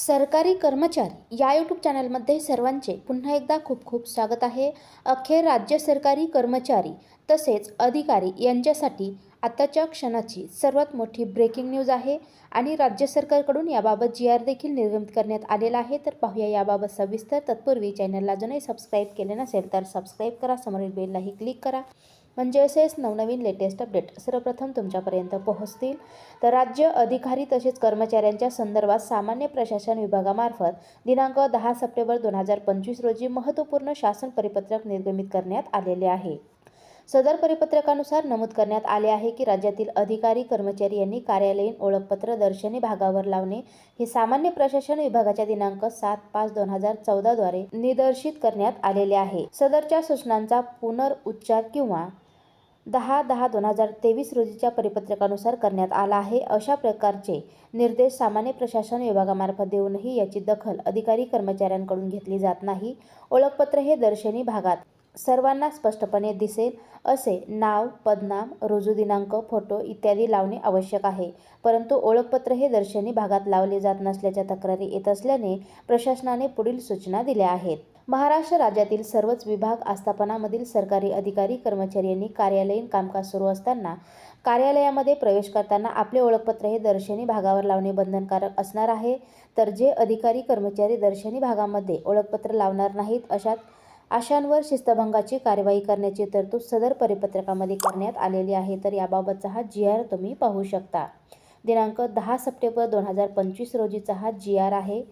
सरकारी कर्मचारी या यूट्यूब चॅनलमध्ये सर्वांचे पुन्हा एकदा खूप खूप स्वागत आहे. अखेर राज्य सरकारी कर्मचारी तसेच अधिकारी यांच्यासाठी आताच्या क्षणाची सर्वात मोठी ब्रेकिंग न्यूज आहे आणि राज्य सरकारकडून याबाबत जी आर देखील निर्गमित करण्यात आलेला आहे. तर पाहूया याबाबत सविस्तर. तत्पूर्वी चॅनलला अजूनही सबस्क्राईब केले नसेल तर सबस्क्राईब करा. समोरील बेललाही क्लिक करा. म्हणजे असेच नवनवीन लेटेस्ट अपडेट सर्वप्रथम तुमच्यापर्यंत पोहोचतील. तर राज्य अधिकारी तसेच कर्मचाऱ्यांच्या संदर्भात सामान्य प्रशासन विभागामार्फत दिनांक दहा सप्टेंबर दोन हजार पंचवीस रोजी महत्त्वपूर्ण शासन परिपत्रक निर्गमित करण्यात आलेले आहे. सदर परिपत्रकानुसार नमूद करण्यात आले आहे की राज्यातील अधिकारी कर्मचारी यांनी कार्यालयीन ओळखपत्र दर्शनी भागावर लावणे हे सामान्य प्रशासन विभागाच्या दिनांक सात पाच दोन हजार चौदाद्वारे निदर्शित करण्यात आलेले आहे. सदरच्या सूचनांचा पुनरुच्चार किंवा दहा दहा दोन हजार तेवीस रोजीच्या परिपत्रकानुसार करण्यात आला आहे. अशा प्रकारचे निर्देश सामान्य प्रशासन विभागामार्फत देऊनही याची दखल अधिकारी कर्मचाऱ्यांकडून घेतली जात नाही. ओळखपत्र हे दर्शनी भागात सर्वांना स्पष्टपणे दिसेल असे नाव पदनाम रुजू दिनांक फोटो इत्यादी लावणे आवश्यक आहे. परंतु ओळखपत्र हे दर्शनी भागात लावले जात नसल्याच्या तक्रारी येत असल्याने प्रशासनाने पुढील सूचना दिल्या आहेत. महाराष्ट्र राज्यातील सर्वच विभाग आस्थापनामधील सरकारी अधिकारी कर्मचारी यांनी कार्यालयीन कामकाज सुरू असताना कार्यालयामध्ये प्रवेश करताना आपले ओळखपत्र हे दर्शनी भागावर लावणे बंधनकारक असणार आहे. तर जे अधिकारी कर्मचारी दर्शनी भागामध्ये ओळखपत्र लावणार नाहीत अशात आशांवर शिस्तभंगाची कार्यवाही करण्याची तरतूद सदर परिपत्रकामध्ये करण्यात आलेली आहे. तर याबाबतचा हा जी आर तुम्ही पाहू शकता. दिनांक दहा सप्टेंबर दोन हजार पंचवीस रोजीचा हा जी आर आहे.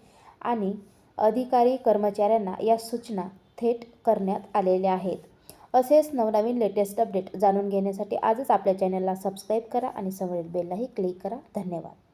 आणि अधिकारी कर्मचाऱ्यांना या सूचना थेट करण्यात आलेल्या आहेत. असेच नवनवीन लेटेस्ट अपडेट जाणून घेण्यासाठी आजच आपल्या चॅनलला सबस्क्राईब करा आणि समोरील बेललाही क्लिक करा. धन्यवाद.